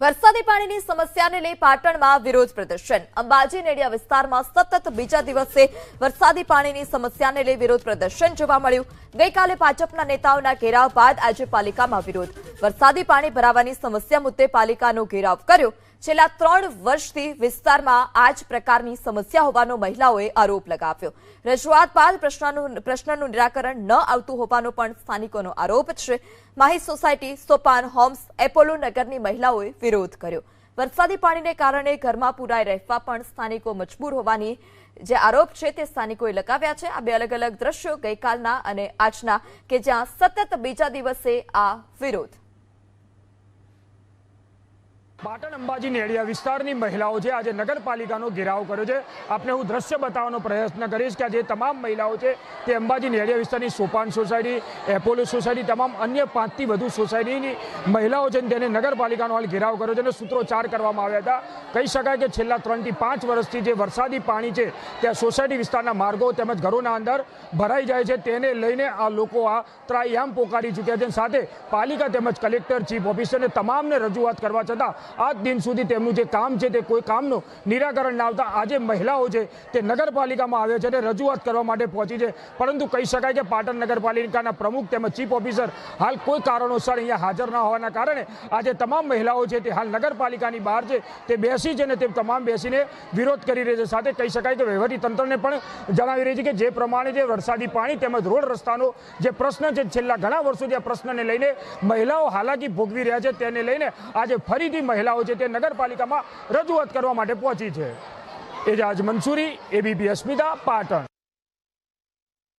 વરસાદી પાણીની સમસ્યાને લઈ પાટણમાં વિરોધ પ્રદર્શન. અંબાજી નેડિયા વિસ્તારમાં સતત બીજા દિવસે વરસાદી પાણીની સમસ્યાને લઈ વિરોધ પ્રદર્શન જોવા મળ્યું. ગઈકાલે ભાજપના નેતાઓના ઘેરાવ બાદ આજે પાલિકામાં વિરોધ. વરસાદી પાણી ભરાવાની સમસ્યા મુદ્દે પાલિકાનો ઘેરાવ કર્યો. છેલ્લા ત્રણ વર્ષથી વિસ્તારમાં આ જ પ્રકારની સમસ્યા હોવાનો મહિલાઓએ આરોપ લગાવ્યો. રજૂઆત બાદ પ્રશ્નનું પ્રશ્નનું નિરાકરણ ન આવતું હોવાનો પણ સ્થાનિકોનો આરોપ છે. Mahi society, Sopan, homes, Apollo નગરની મહિલાઓએ વિરોધ કર્યો. વરસાદી પાણીને કારણે ઘરમાં પુરાઈ રહેવા પણ સ્થાનિકો મજબૂર હોવાની જે આરોપ છે તે સ્થાનિકોએ લગાવ્યા છે. આ બે અલગ અલગ દ્રશ્યો ગઈકાલના અને આજના કે જ્યાં સતત બીજા દિવસે આ વિરોધ પાટણ અંબાજી નેડિયા વિસ્તારની મહિલાઓ છે. આજે નગરપાલિકાનો ઘેરાવ કર્યો છે. આપને હું દ્રશ્ય બતાવવાનો પ્રયત્ન કરીશ કે આજે તમામ મહિલાઓ છે તે અંબાજી નેડિયા વિસ્તારની સોપાન સોસાયટી એપોલો સોસાયટી, તમામ અન્ય પાંચથી વધુ સોસાયટીની મહિલાઓ છે તેને નગરપાલિકાનો હાલ ઘેરાવ કર્યો છે અને સૂત્રોચ્ચાર કરવામાં આવ્યા હતા. કહી શકાય કે છેલ્લા ત્રણથી પાંચ વર્ષથી જે વરસાદી પાણી છે ત્યાં સોસાયટી વિસ્તારના માર્ગો તેમજ ઘરોના અંદર ભરાઈ જાય છે. તેને લઈને આ લોકો આ ત્રાયામ પોકારી ચૂક્યા છે. સાથે પાલિકા તેમજ કલેક્ટર, ચીફ ઓફિસરને તમામને રજૂઆત કરવા છતાં આજ દિન સુધી તેમનું જે કામ છે તે કોઈ કામનું નિરાકરણ ના આવતા આજે મહિલાઓ છે તે નગરપાલિકામાં આવે છે અને રજૂઆત કરવા માટે પહોંચી છે. પરંતુ કહી શકાય કે પાટણ નગરપાલિકાના પ્રમુખ તેમજ ચીફ ઓફિસર હાલ કોઈ કારણોસર અહીંયા હાજર ન હોવાના કારણે આજે તમામ મહિલાઓ છે તે હાલ નગરપાલિકાની બહાર છે. તે બેસી છે અને તે તમામ બેસીને વિરોધ કરી રહી છે. સાથે કહી શકાય કે વહીવટી તંત્રને પણ જણાવી રહી છે કે જે પ્રમાણે જે વરસાદી પાણી તેમજ રોડ રસ્તાનો જે પ્રશ્ન છે છેલ્લા ઘણા વર્ષોથી આ પ્રશ્નને લઈને મહિલાઓ હાલાકી ભોગવી રહ્યા છે. તેને લઈને આજે ફરીથી મહિલાઓ છે તે નગરપાલિકામાં રજૂઆત કરવા માટે પહોંચી છે. એજાજ મંસૂરી એબીપી અસ્મિતા પાટણ.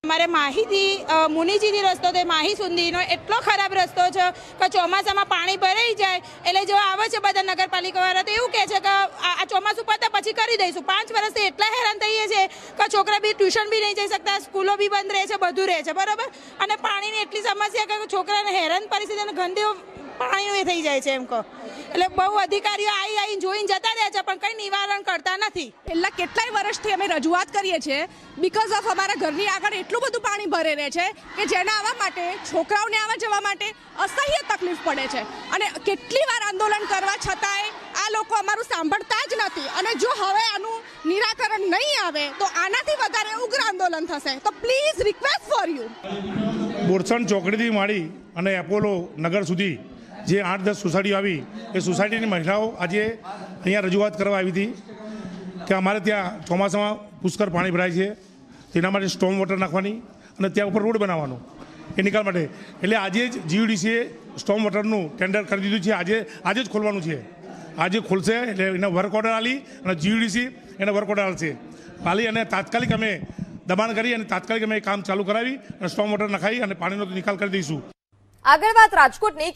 અમારે માહીથી અ, મુનીજીથી રસ્તો તે માહી સુધીનો એટલો ખરાબ રસ્તો છે કે ચોમાસામાં પાણી ભરાઈ જાય એટલે જો આવે છે બધા નગરપાલિકાવાળા તો એવું કહે છે કે આ ચોમાસું પતે પછી કરી દઈશું. પાંચ વર્ષથી એટલા હેરાન થઈએ છીએ કે છોકરા બી ટ્યુશન બી નહીં જઈ શકતા સ્કૂલો બી બંધ રહે છે બધું રહે છે બરાબર? અને પાણીની એટલી સમસ્યા કે છોકરાને હેરાન પરિસ્થિતિ અને ગંદી પાણી થઈ જાય છે એમ કહો. એટલે બહુ અધિકારીઓ આવી આવીને જોઈને જતા રહે છે પણ કંઈ નિવારણ કરતા નથી. છેલ્લા કેટલાય વર્ષથી અમે રજૂઆત કરીએ છીએ બીકોઝ ઓફ અમારા ઘરની આગળ એટલું બધું પાણી ભરે રહે છે કે જેના આવવા માટે છોકરાઓને આવવા જવા માટે અસહ્ય તકલીફ પડે છે. અને કેટલી વાર આંદોલન કરવા છતાંય આ લોકો અમારું સાંભળતા જ નથી. અને જો હવે આનું નિરાકરણ નહીં આવે તો આનાથી વધારે ઉગ્ર આંદોલન થશે. તો please request for you Borsan ચોકડીથી માંડી અને એપોલો નગર સુધી જે આઠ દસ સોસાયટીઓ આવી, એ સોસાયટીની મહિલાઓ આજે અહીંયા રજૂઆત કરવા આવી હતી કે અમારે ત્યાં ચોમાસામાં પુષ્કળ પાણી ભરાય છે, તેના માટે સ્ટોમ વોટર નાખવાની અને ત્યાં ઉપર રોડ બનાવવાનો. એ નિકાલ માટે. એટલે આજે જ જીયુડીસીએ સ્ટોમ વોટરનું ટેન્ડર કરી દીધું છે. આજે આજે જ ખોલવાનું છે. આજે ખોલશે એટલે એને વર્ક ઓર્ડર આલી અને જીયુડીસી એને વર્ક ઓર્ડર આલશે. આલી અને તાત્કાલિક અમે દબાણ કરી અને તાત્કાલિક અમે કામ ચાલુ કરાવી અને સ્ટોમ વોટર નખાવી અને પાણીનો નિકાલ કરી દઈશું. આગળ વાત રાજકોટની.